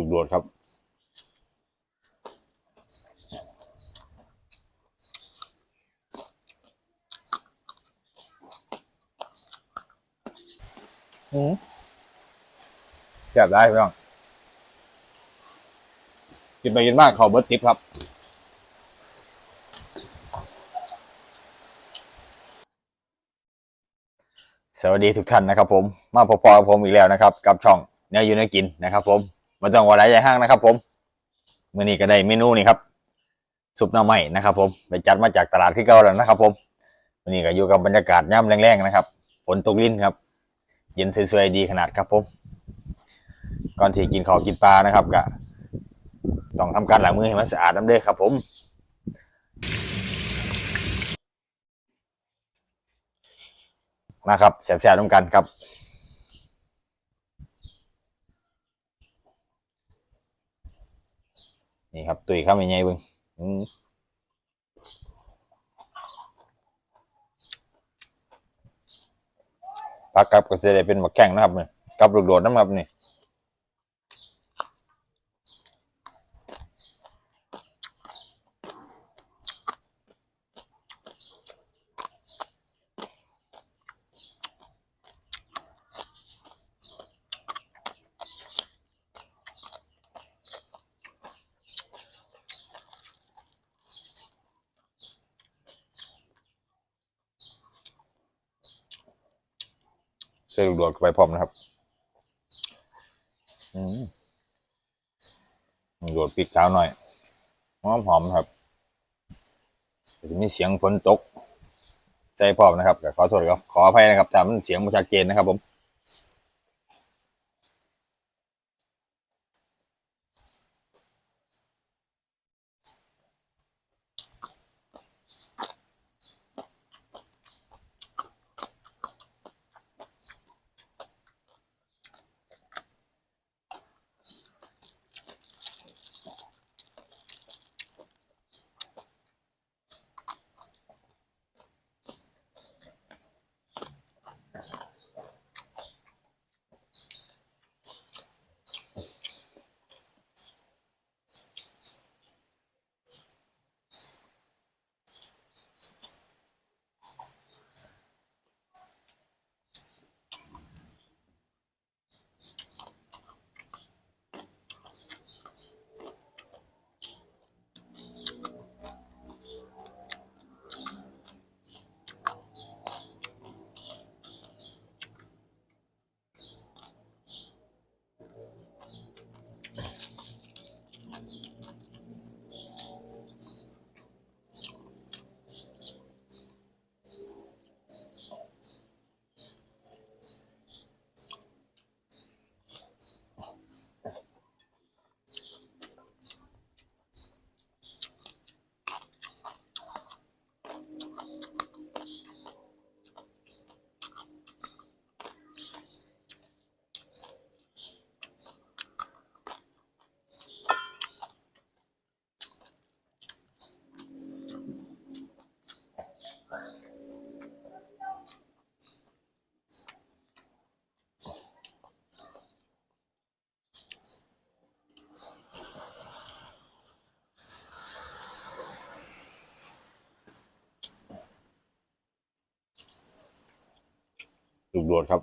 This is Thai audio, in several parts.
ลูกโดดครับอืมแซ่บได้พี่น้องกินไปกินมากเขาเบิร์ตทิปครับสวัสดีทุกท่านนะครับผม มาพบๆกับผมอีกแล้วนะครับ กับช่องแนวอยูนกินนะครับผม มาต้องว่าไรใหญ่ห้างนะครับ ผมมื่อนี้ก็ได้เมนูนี่ครับซุปหน่อไม้นะครับ ผมไปจัดมาจากตลาดที่เก่าแล้วนะครับ ผมมื่อนี้ก็อยู่กับบรรยากาศย่ำแรงๆนะครับฝนตกลิ้นครับ เย็นสวยๆดีขนาดครับ ผม ก่อนที่กินข้าวกินปลานะครับก็ต้องทำการล้างมือให้มันสะอาดน้ำเด้อครับ ผมมาครับแซ่บๆน้ำกันครับ นี่ครับตุยข้ามยังไงเบึงอืมปลากับก็จะได้เป็นมาแข้งนะครับนี่กับลูกโดดน้ำครับนี่ ใส่ลูกดดเข้าไปพร้อมนะครับอืมลูกโดดปิดขาวหน่อยหอมหอมๆครับจะมีเสียงฝนตกใจพร้อมนะครับขอโทษครับขออภัยนะครับถ้ามันเสียงไม่ชัดเจนนะครับผม ลูกโดดครับ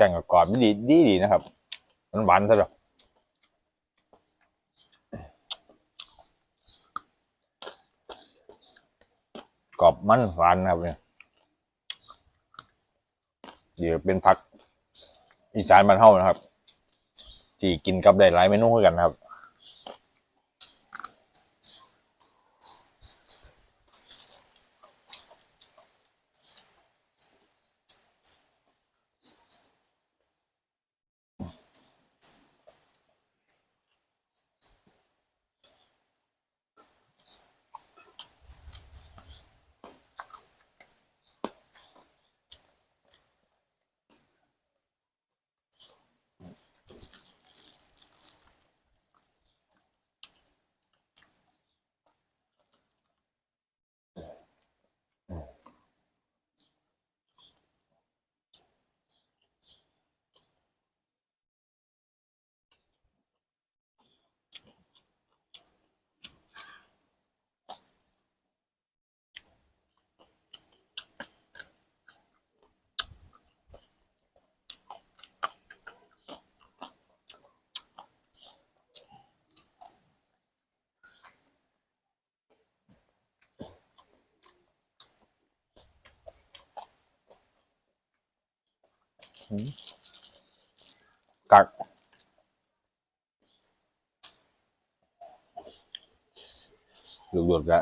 กงกับกรอบดีดีดีนะครับ มันหวานซะหรอกกรอบมันหวานนะครับเนี่ยเดี๋ยวเป็นผักอีสานบ้านเฮานะครับที่กินกับได้หลายเมนูคือกันนะครับ กักลูกโดดก็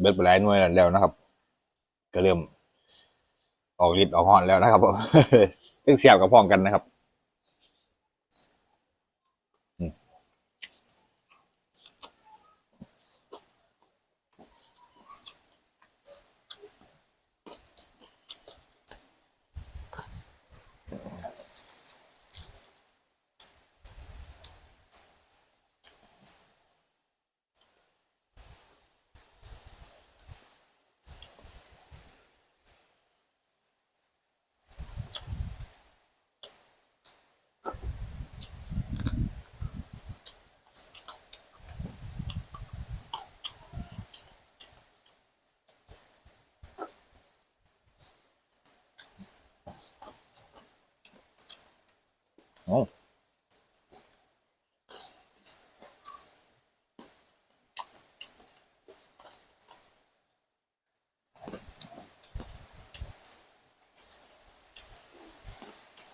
เบ็ดไปหลายหน่วยแล้วนะครับ ก็เริ่มออกฤทธิ์ออกหอนแล้วนะครับผมตึ้งเสียบกับพ้องกันนะครับ โอ้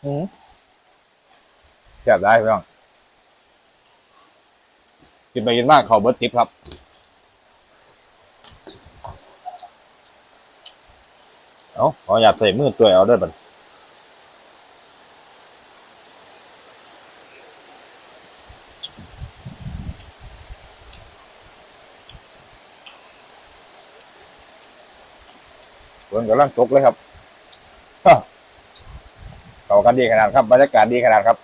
อืมแซ่บได้พี่น้องกินไปกินมากเขาเบิร์ตทิปครับเอาขออยากใส่มือตัวเอาด้วยบัน ฝนกำลังตกเลยครับเข้ากันดีขนาดครับบรรยากาศดีขนาดครับ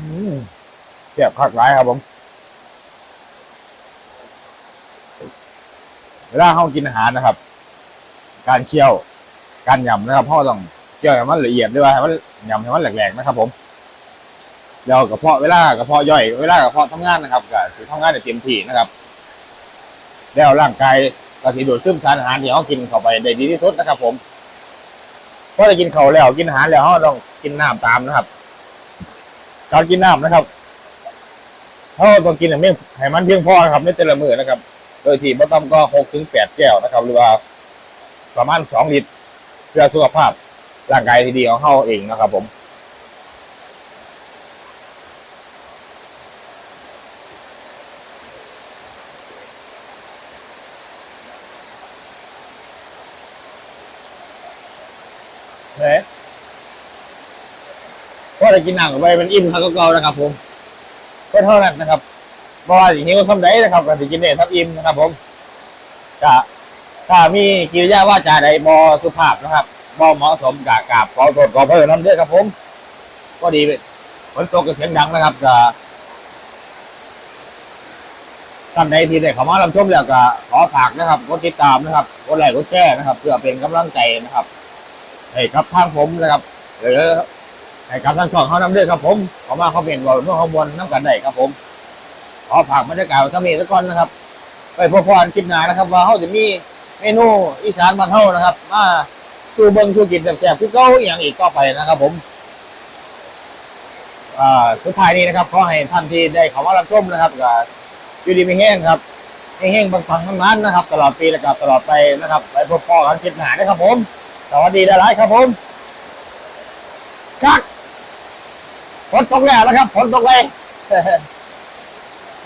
อืมแซ่บคักร้ายครับผม เวลาเรากินอาหารนะครับ การเคี่ยว การยำนะครับพ่อต้องเคี่ยวให้มันละเอียดด้วยว่าให้มันยำให้มันแหลกๆนะครับ ผมแล้วกระเพาะเวลากระเพาะย่อยเวลากระเพาะทำงานนะครับก็คือทำงานได้เต็มที่นะครับ แล้วร่างกายก็สิดูดซึมสารอาหารที่เรากินเข้าไปได้ดีที่สุดนะครับ ผมแคอจะกินเขาแล้วกินอาหารแล้วเราต้องกินน้ำตามนะครับ การกินน้ำนะครับเราต้องกินให้เพียงให้มันเพียงพอนะครับ ในแต่ละมื้อนะครับ โดยที่บ่ต่ำก็หกถึงแปดแก้วนะครับ หรือว่าประมาณสองลิตร เพื่อสุขภาพร่างกายที่ดีของเขาเองนะครับ ผม พอได้กินน้ำกับไปมันอิ่มครับก็เก่านะครับ ผมก็เท่านั้นนะครับเพราะว่าสิ่งนี้ก็ทำได้นะครับการกินเนี่ยทับอิ่มนะครับ ผมจะถ้ามีกิริยาว่าจาใดบอสุภาพนะครับบอเหมาะสมกับกราบขอโทษขอเพิ่มน้ำเด้อครับ ผม ก็ดีเลยฝนตกก็เสียงดังนะครับจะท่านใดที่ได้เข้ามารับชมแล้วก็ขอฝากนะครับกดติดตามนะครับกดไลค์กดแชร์นะครับ เพื่อเป็นกำลังใจนะครับให้กับทางผมนะครับหรือ ให้กับทางช่องเขานำเด้อครับผมขอมาคอมเมนต์บอกเรื่องข้อบนน้ำกันได้ครับผม ขอฝากบรรยากาศไว้เท่านี้สักก่อนนะครับ ไปพบกันคลิปหน้านะครับ ว่าเขาจะมีเมนูอีสานบ้านเฮานะครับ มาสู่เบิ้งสู่กินแซ่บๆคือเก้าอย่างอีกต่อไปนะครับ ผมอ่าสุดท้ายนี้นะครับขอให้ท่านที่ได้เข้ามารับชมนะครับก็อยู่ดีไม่แห้งครับแห้งๆบางฟังทั้งนั้นนะครับ ตลอดปีและกับตลอดไปนะครับ ไปพบกันคลิปหน้านะครับผม สวัสดีหลายๆครับผมครับ ฝนตกแล้วนะครับฝนตกเลย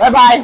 บ๊ายบาย